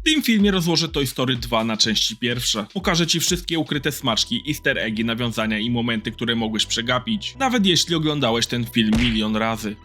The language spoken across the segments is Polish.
W tym filmie rozłożę Toy Story 2 na części pierwsze. Pokażę Ci wszystkie ukryte smaczki, easter eggi, nawiązania i momenty, które mogłeś przegapić, nawet jeśli oglądałeś ten film milion razy.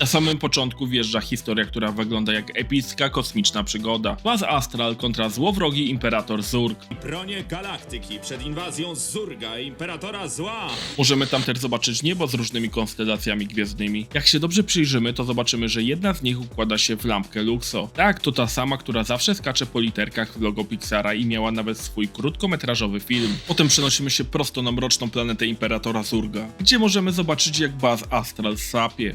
Na samym początku wjeżdża historia, która wygląda jak epicka kosmiczna przygoda. Buzz Astral kontra złowrogi Imperator Zurg. Bronie galaktyki przed inwazją Zurga, imperatora zła. Możemy tam też zobaczyć niebo z różnymi konstelacjami gwiezdnymi. Jak się dobrze przyjrzymy, to zobaczymy, że jedna z nich układa się w lampkę Luxo. Tak, to ta sama, która zawsze skacze po literkach logo Pixara i miała nawet swój krótkometrażowy film. Potem przenosimy się prosto na mroczną planetę Imperatora Zurga, gdzie możemy zobaczyć jak Buzz Astral sapie.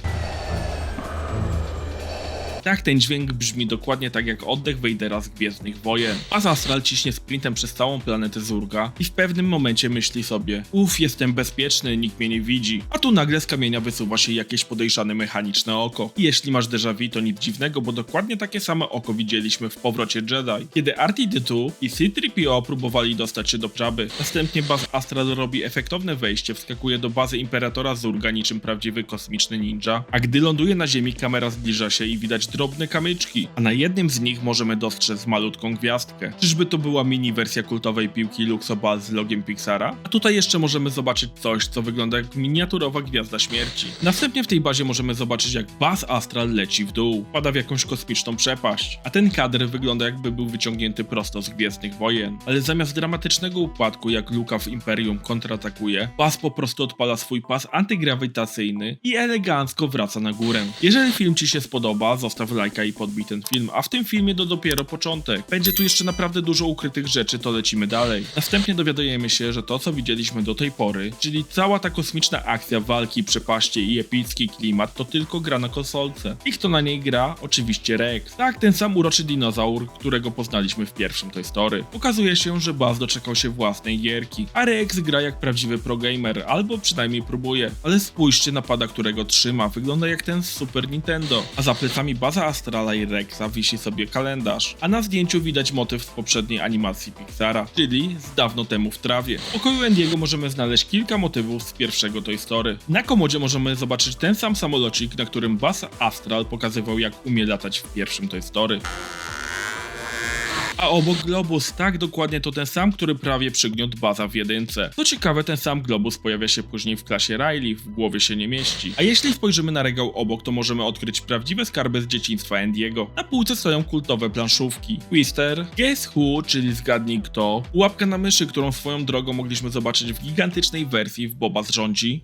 Tak, ten dźwięk brzmi dokładnie tak jak oddech Vadera z Gwiezdnych Wojen. A Astral ciśnie sprintem przez całą planetę Zurga i w pewnym momencie myśli sobie Uff, jestem bezpieczny, nikt mnie nie widzi. A tu nagle z kamienia wysuwa się jakieś podejrzane mechaniczne oko. I jeśli masz déjà vu, to nic dziwnego, bo dokładnie takie same oko widzieliśmy w Powrocie Jedi, kiedy R2D2 i C-3PO próbowali dostać się do Jabby. Następnie Buzz Astral robi efektowne wejście, wskakuje do bazy Imperatora Zurga niczym prawdziwy kosmiczny ninja, a gdy ląduje na ziemi, kamera zbliża się i widać drobne kamyczki, a na jednym z nich możemy dostrzec malutką gwiazdkę. Czyżby to była mini wersja kultowej piłki Luxoball z logiem Pixara? A tutaj jeszcze możemy zobaczyć coś, co wygląda jak miniaturowa gwiazda śmierci. Następnie w tej bazie możemy zobaczyć jak Buzz Astral leci w dół, pada w jakąś kosmiczną przepaść, a ten kadr wygląda jakby był wyciągnięty prosto z Gwiezdnych Wojen. Ale zamiast dramatycznego upadku, jak Luka w Imperium kontratakuje, Buzz po prostu odpala swój pas antygrawitacyjny i elegancko wraca na górę. Jeżeli film Ci się spodoba, zostaw lajka i podbij ten film, a w tym filmie to dopiero początek. Będzie tu jeszcze naprawdę dużo ukrytych rzeczy, to lecimy dalej. Następnie dowiadujemy się, że to co widzieliśmy do tej pory, czyli cała ta kosmiczna akcja walki, przepaście i epicki klimat, to tylko gra na konsolce. I kto na niej gra? Oczywiście Rex. Tak, ten sam uroczy dinozaur, którego poznaliśmy w pierwszym Toy Story. Okazuje się, że Buzz doczekał się własnej gierki, a Rex gra jak prawdziwy progamer, albo przynajmniej próbuje. Ale spójrzcie na pada, którego trzyma, wygląda jak ten z Super Nintendo. A za plecami Baza Astrala i Rexa wisi sobie kalendarz, a na zdjęciu widać motyw z poprzedniej animacji Pixara, czyli z dawno temu w trawie. W pokoju Andiego możemy znaleźć kilka motywów z pierwszego Toy Story. Na komodzie możemy zobaczyć ten sam samolocik, na którym Buzz Astral pokazywał jak umie latać w pierwszym Toy Story. A obok globus, tak dokładnie to ten sam, który prawie przygniótł baza w jedynce. Co ciekawe, ten sam globus pojawia się później w klasie Riley, w głowie się nie mieści. A jeśli spojrzymy na regał obok, to możemy odkryć prawdziwe skarby z dzieciństwa Andiego. Na półce stoją kultowe planszówki. Twister, Guess Who, czyli zgadnij kto, łapka na myszy, którą swoją drogą mogliśmy zobaczyć w gigantycznej wersji w Boba z rządzi,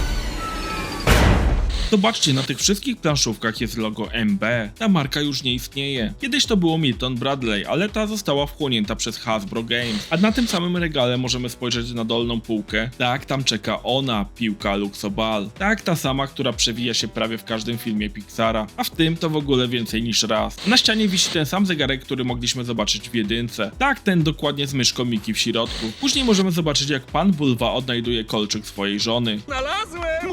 Zobaczcie, na tych wszystkich planszówkach jest logo MB. Ta marka już nie istnieje. Kiedyś to było Milton Bradley, ale ta została wchłonięta przez Hasbro Games. A na tym samym regale możemy spojrzeć na dolną półkę. Tak, tam czeka ona, piłka Luxoball. Tak, ta sama, która przewija się prawie w każdym filmie Pixara. A w tym to w ogóle więcej niż raz. Na ścianie wisi ten sam zegarek, który mogliśmy zobaczyć w jedynce. Tak, ten dokładnie z myszką Miki w środku. Później możemy zobaczyć, jak pan Bulwa odnajduje kolczyk swojej żony.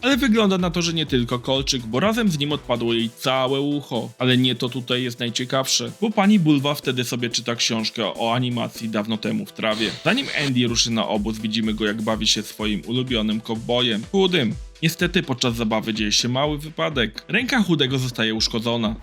Ale wygląda na to, że nie tylko kolczyk, bo razem z nim odpadło jej całe ucho. Ale nie to tutaj jest najciekawsze, bo pani Bulwa wtedy sobie czyta książkę o animacji dawno temu w trawie. Zanim Andy ruszy na obóz, widzimy go jak bawi się swoim ulubionym kowbojem, chudym. Niestety podczas zabawy dzieje się mały wypadek. Ręka chudego zostaje uszkodzona.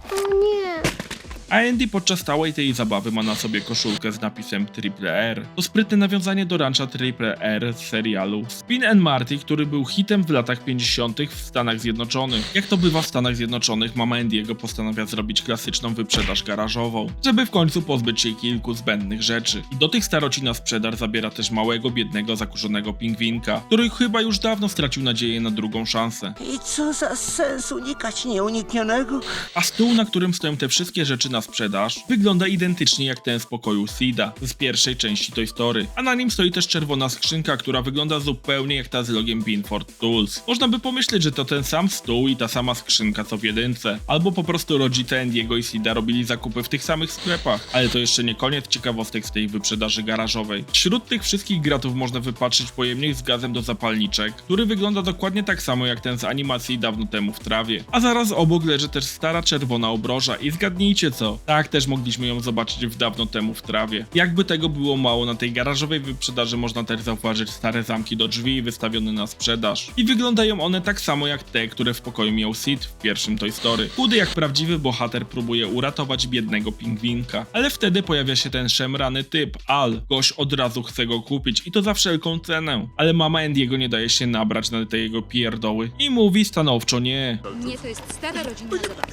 A Andy podczas całej tej zabawy ma na sobie koszulkę z napisem Triple R. To sprytne nawiązanie do rancha Triple R z serialu Spin and Marty, który był hitem w latach 50. w Stanach Zjednoczonych. Jak to bywa w Stanach Zjednoczonych, mama Andy'ego postanawia zrobić klasyczną wyprzedaż garażową, żeby w końcu pozbyć się kilku zbędnych rzeczy. I do tych staroci na sprzedaż zabiera też małego, biednego, zakurzonego pingwinka, który chyba już dawno stracił nadzieję na drugą szansę. I co za sens unikać nieuniknionego? A stół, na którym stoją te wszystkie rzeczy na sprzedaż, wygląda identycznie jak ten z pokoju Sida z pierwszej części Toy Story. A na nim stoi też czerwona skrzynka, która wygląda zupełnie jak ta z logiem Binford Tools. Można by pomyśleć, że to ten sam stół i ta sama skrzynka co w jedynce. Albo po prostu rodzice Andiego i Sida robili zakupy w tych samych sklepach. Ale to jeszcze nie koniec ciekawostek z tej wyprzedaży garażowej. Wśród tych wszystkich gratów można wypatrzyć pojemnik z gazem do zapalniczek, który wygląda dokładnie tak samo jak ten z animacji dawno temu w trawie. A zaraz obok leży też stara czerwona obroża i zgadnijcie co? To. Tak też mogliśmy ją zobaczyć w dawno temu w trawie. Jakby tego było mało, na tej garażowej wyprzedaży można też zauważyć stare zamki do drzwi wystawione na sprzedaż. I wyglądają one tak samo jak te, które w pokoju miał Sid w pierwszym Toy Story. Chudy jak prawdziwy bohater próbuje uratować biednego pingwinka, ale wtedy pojawia się ten szemrany typ, Al. Gość od razu chce go kupić i to za wszelką cenę. Ale mama Andiego nie daje się nabrać na te jego pierdoły i mówi stanowczo nie. Nie, to jest stara rodzinna zabawa.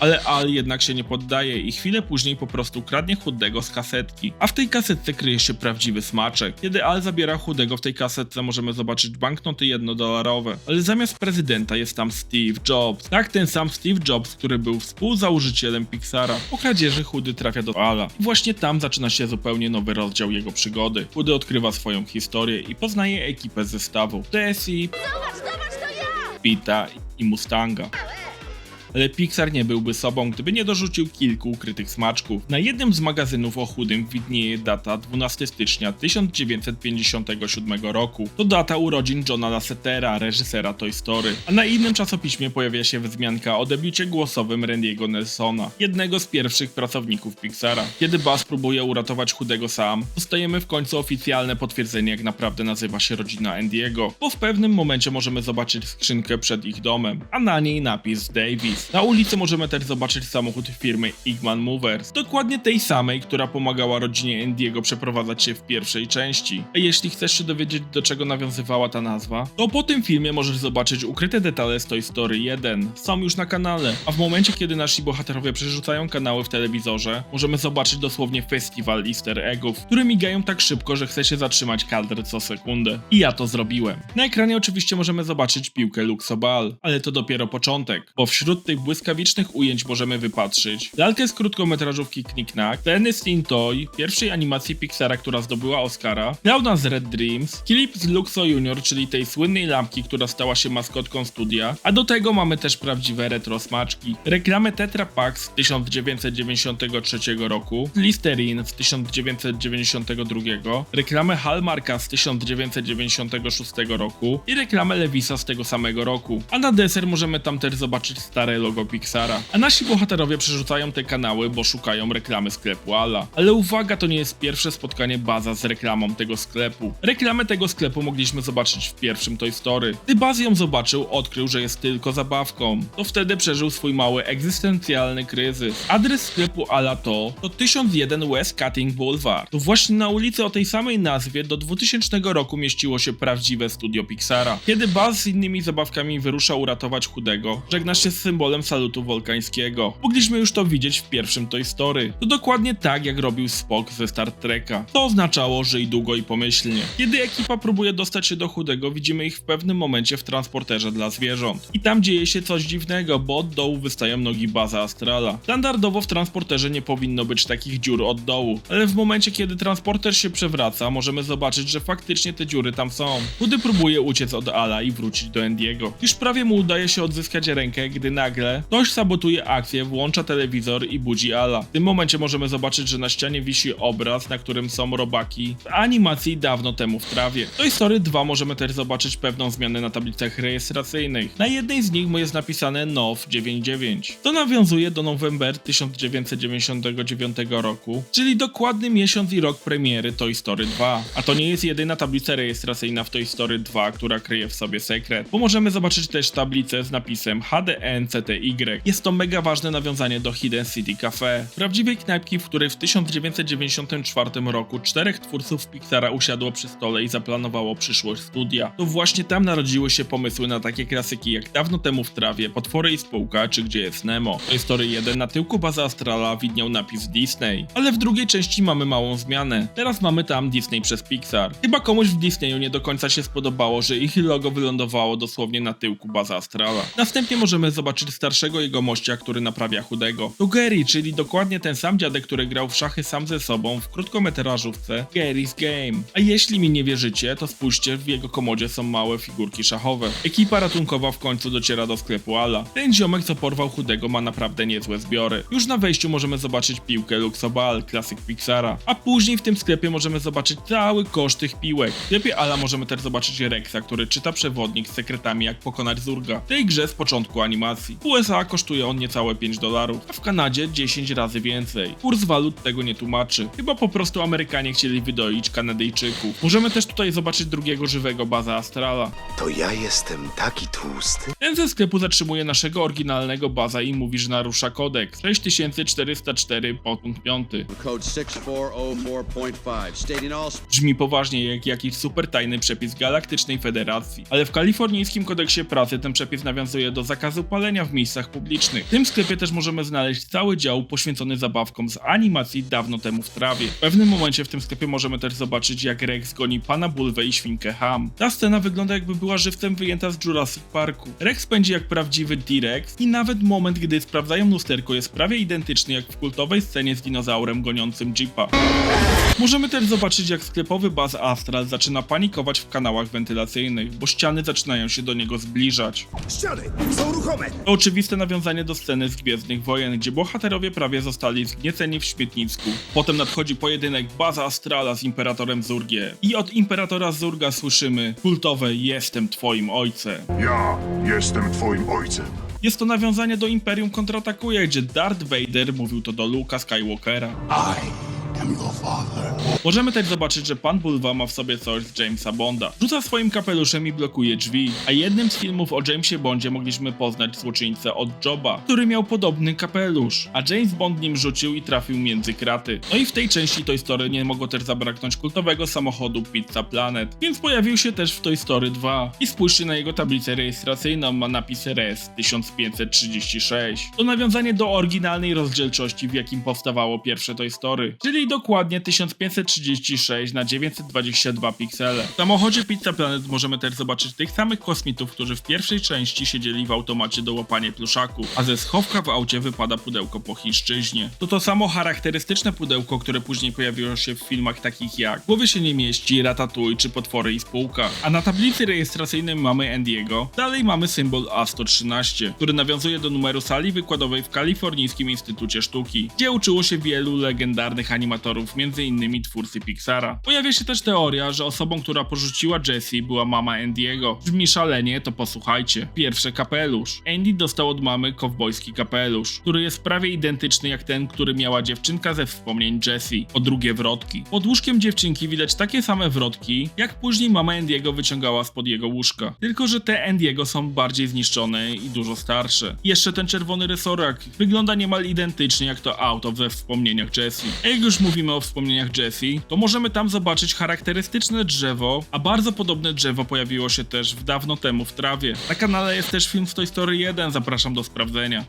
Ale Al jednak się nie poddaje i chwilę później po prostu kradnie chudego z kasetki. A w tej kasetce kryje się prawdziwy smaczek. Kiedy Al zabiera chudego w tej kasetce możemy zobaczyć banknoty jednodolarowe. Ale zamiast prezydenta jest tam Steve Jobs. Tak, ten sam Steve Jobs, który był współzałożycielem Pixara. Po kradzieży chudy trafia do Ala. I właśnie tam zaczyna się zupełnie nowy rozdział jego przygody. Chudy odkrywa swoją historię i poznaje ekipę zestawu. Tessie, Pita i Mustanga ale Pixar nie byłby sobą, gdyby nie dorzucił kilku ukrytych smaczków. Na jednym z magazynów o chudym widnieje data 12 stycznia 1957 roku. To data urodzin Johna Lassetera, reżysera Toy Story. A na innym czasopiśmie pojawia się wzmianka o debiucie głosowym Randy'ego Nelsona, jednego z pierwszych pracowników Pixara. Kiedy Buzz próbuje uratować chudego sam, dostajemy w końcu oficjalne potwierdzenie jak naprawdę nazywa się rodzina Andiego, bo w pewnym momencie możemy zobaczyć skrzynkę przed ich domem, a na niej napis Davis. Na ulicy możemy też zobaczyć samochód firmy Igman Movers, dokładnie tej samej, która pomagała rodzinie Andiego przeprowadzać się w pierwszej części. A jeśli chcesz się dowiedzieć do czego nawiązywała ta nazwa, to po tym filmie możesz zobaczyć ukryte detale z Toy Story 1. Są już na kanale, a w momencie kiedy nasi bohaterowie przerzucają kanały w telewizorze, możemy zobaczyć dosłownie festiwal easter eggów, które migają tak szybko, że chce się zatrzymać kadr co sekundę. I ja to zrobiłem. Na ekranie oczywiście możemy zobaczyć piłkę Luxobal, ale to dopiero początek, bo wśród tych błyskawicznych ujęć możemy wypatrzyć lalkę z krótkometrażówki Knick-Knack, Tennessee Toy, pierwszej animacji Pixara, która zdobyła Oscara, Clowna z Red Dreams, klip z Luxo Junior, czyli tej słynnej lampki, która stała się maskotką studia, a do tego mamy też prawdziwe retro smaczki. Reklamę Tetra Pak z 1993 roku, Listerine z 1992, reklamę Hallmarka z 1996 roku i reklamę Levisa z tego samego roku. A na deser możemy tam też zobaczyć stare logo Pixara. A nasi bohaterowie przerzucają te kanały, bo szukają reklamy sklepu Ala. Ale uwaga, to nie jest pierwsze spotkanie Baza z reklamą tego sklepu. Reklamę tego sklepu mogliśmy zobaczyć w pierwszym Toy Story. Gdy Baz ją zobaczył, odkrył, że jest tylko zabawką. To wtedy przeżył swój mały egzystencjalny kryzys. Adres sklepu Ala to to 1001 West Cutting Boulevard. To właśnie na ulicy o tej samej nazwie do 2000 roku mieściło się prawdziwe studio Pixara. Kiedy Buzz z innymi zabawkami wyrusza uratować chudego, żegna się z symbolem salutu wolkańskiego. Mogliśmy już to widzieć w pierwszym Toy Story. To dokładnie tak jak robił Spock ze Star Treka. To oznaczało, że i długo i pomyślnie. Kiedy ekipa próbuje dostać się do chudego, widzimy ich w pewnym momencie w transporterze dla zwierząt. I tam dzieje się coś dziwnego, bo od dołu wystają nogi baza Astrala. Standardowo w transporterze nie powinno być takich dziur od dołu, ale w momencie kiedy transporter się przewraca, możemy zobaczyć, że faktycznie te dziury tam są. Chudy próbuje uciec od Ala i wrócić do Endiego. Już prawie mu udaje się odzyskać rękę, gdy nagle ktoś sabotuje akcję, włącza telewizor i budzi Ala. W tym momencie możemy zobaczyć, że na ścianie wisi obraz, na którym są robaki z animacji dawno temu w trawie. W Toy Story 2 możemy też zobaczyć pewną zmianę na tablicach rejestracyjnych. Na jednej z nich jest napisane NOW 99. To nawiązuje do November 1999 roku, czyli dokładny miesiąc i rok premiery Toy Story 2. A to nie jest jedyna tablica rejestracyjna w Toy Story 2, która kryje w sobie sekret, bo możemy zobaczyć też tablicę z napisem HDNCTY. Jest to mega ważne nawiązanie do Hidden City Cafe, prawdziwej knajpki, w której w 1994 roku czterech twórców Pixara usiadło przy stole i zaplanowało przyszłość studia. To właśnie tam narodziły się pomysły na takie klasyki jak dawno temu w trawie, Potwory i Spółka czy Gdzie jest Nemo. Toy Story 1 na tyłku bazy Astrala widniał napis Disney, ale w drugiej części mamy małą zmianę. Teraz mamy tam Disney przez Pixar. Chyba komuś w Disneyu nie do końca się spodobało, że ich logo wylądowało dosłownie na tyłku bazy Astrala. Następnie możemy zobaczyć starszego jego mościa, który naprawia chudego. To Gary, czyli dokładnie ten sam dziadek, który grał w szachy sam ze sobą w krótkometrażówce Gary's Game. A jeśli mi nie wierzycie, to spójrzcie, w jego komodzie są małe figurki szachowe. Ekipa ratunkowa w końcu dociera do sklepu Ala. Ten ziomek, co porwał chudego, ma naprawdę niezłe zbiory. Już na wejściu możemy zobaczyć piłkę Luxobal, klasyk Pixara. A później w tym sklepie możemy zobaczyć cały koszt tych piłek. W sklepie Ala możemy też zobaczyć Rexa, który czyta przewodnik z sekretami jak pokonać Zurga. W tej grze z początku animacji. W USA kosztuje on niecałe 5 dolarów, a w Kanadzie 10 razy więcej. Kurs walut tego nie tłumaczy. Chyba po prostu Amerykanie chcieli wydoić Kanadyjczyków. Możemy też tutaj zobaczyć drugiego żywego baza Astrala. To ja jestem taki tłusty? Ten ze sklepu zatrzymuje naszego oryginalnego baza i mówi, że narusza kodeks 6404 podpunkt 5. Code 6404.5, stating all Brzmi poważnie jak jakiś super tajny przepis Galaktycznej Federacji, ale w kalifornijskim kodeksie pracy ten przepis nawiązuje do zakazu palenia w miejscach publicznych. W tym sklepie też możemy znaleźć cały dział poświęcony zabawkom z animacji dawno temu w trawie. W pewnym momencie w tym sklepie możemy też zobaczyć jak Rex goni pana Bulwę i świnkę Ham. Ta scena wygląda jakby była żywcem wyjęta z Jurassic Parku. Rex pędzi jak prawdziwy T-Rex i nawet moment gdy sprawdzają lusterko jest prawie identyczny jak w kultowej scenie z dinozaurem goniącym Jeepa. Możemy też zobaczyć, jak sklepowy Buzz Astral zaczyna panikować w kanałach wentylacyjnych, bo ściany zaczynają się do niego zbliżać. Ściany są ruchome! To oczywiste nawiązanie do sceny z Gwiezdnych Wojen, gdzie bohaterowie prawie zostali zgnieceni w śmietnisku. Potem nadchodzi pojedynek Baza Astrala z Imperatorem Zurgie. I od Imperatora Zurga słyszymy kultowe Jestem twoim ojcem. Ja jestem twoim ojcem. Jest to nawiązanie do Imperium kontratakuje, gdzie Darth Vader mówił to do Luke'a Skywalkera. I. Możemy też zobaczyć, że pan Bulwa ma w sobie coś z Jamesa Bonda. Rzuca swoim kapeluszem i blokuje drzwi, a jednym z filmów o Jamesie Bondzie mogliśmy poznać złoczyńcę od Joba, który miał podobny kapelusz, a James Bond nim rzucił i trafił między kraty. No i w tej części Toy Story nie mogło też zabraknąć kultowego samochodu Pizza Planet, więc pojawił się też w Toy Story 2. I spójrzcie na jego tablicę rejestracyjną, ma napis RS 1536. To nawiązanie do oryginalnej rozdzielczości, w jakim powstawało pierwsze Toy Story, czyli dokładnie 1536 na 922 piksele. W samochodzie Pizza Planet możemy też zobaczyć tych samych kosmitów, którzy w pierwszej części siedzieli w automacie do łapania pluszaków, a ze schowka w aucie wypada pudełko po chińszczyźnie. To to samo charakterystyczne pudełko, które później pojawiło się w filmach takich jak Głowy się nie mieści, Ratatouille czy Potwory i spółka. A na tablicy rejestracyjnej mamy Andiego. Dalej mamy symbol A113, który nawiązuje do numeru sali wykładowej w Kalifornijskim Instytucie Sztuki, gdzie uczyło się wielu legendarnych animatorów, m.in. twórcy Pixara. Pojawia się też teoria, że osobą, która porzuciła Jessie była mama Andiego. Brzmi szalenie, to posłuchajcie. Pierwszy kapelusz. Andy dostał od mamy kowbojski kapelusz, który jest prawie identyczny jak ten, który miała dziewczynka ze wspomnień Jessie. Po drugie wrotki. Pod łóżkiem dziewczynki widać takie same wrotki, jak później mama Andiego wyciągała spod jego łóżka. Tylko, że te Andiego są bardziej zniszczone i dużo starsze. Jeszcze ten czerwony resorak wygląda niemal identycznie jak to auto we wspomnieniach Jessie. Jak już mówimy o wspomnieniach Jessie, to możemy tam zobaczyć charakterystyczne drzewo, a bardzo podobne drzewo pojawiło się też w dawno temu w trawie. Na kanale jest też film z Toy Story 1, zapraszam do sprawdzenia.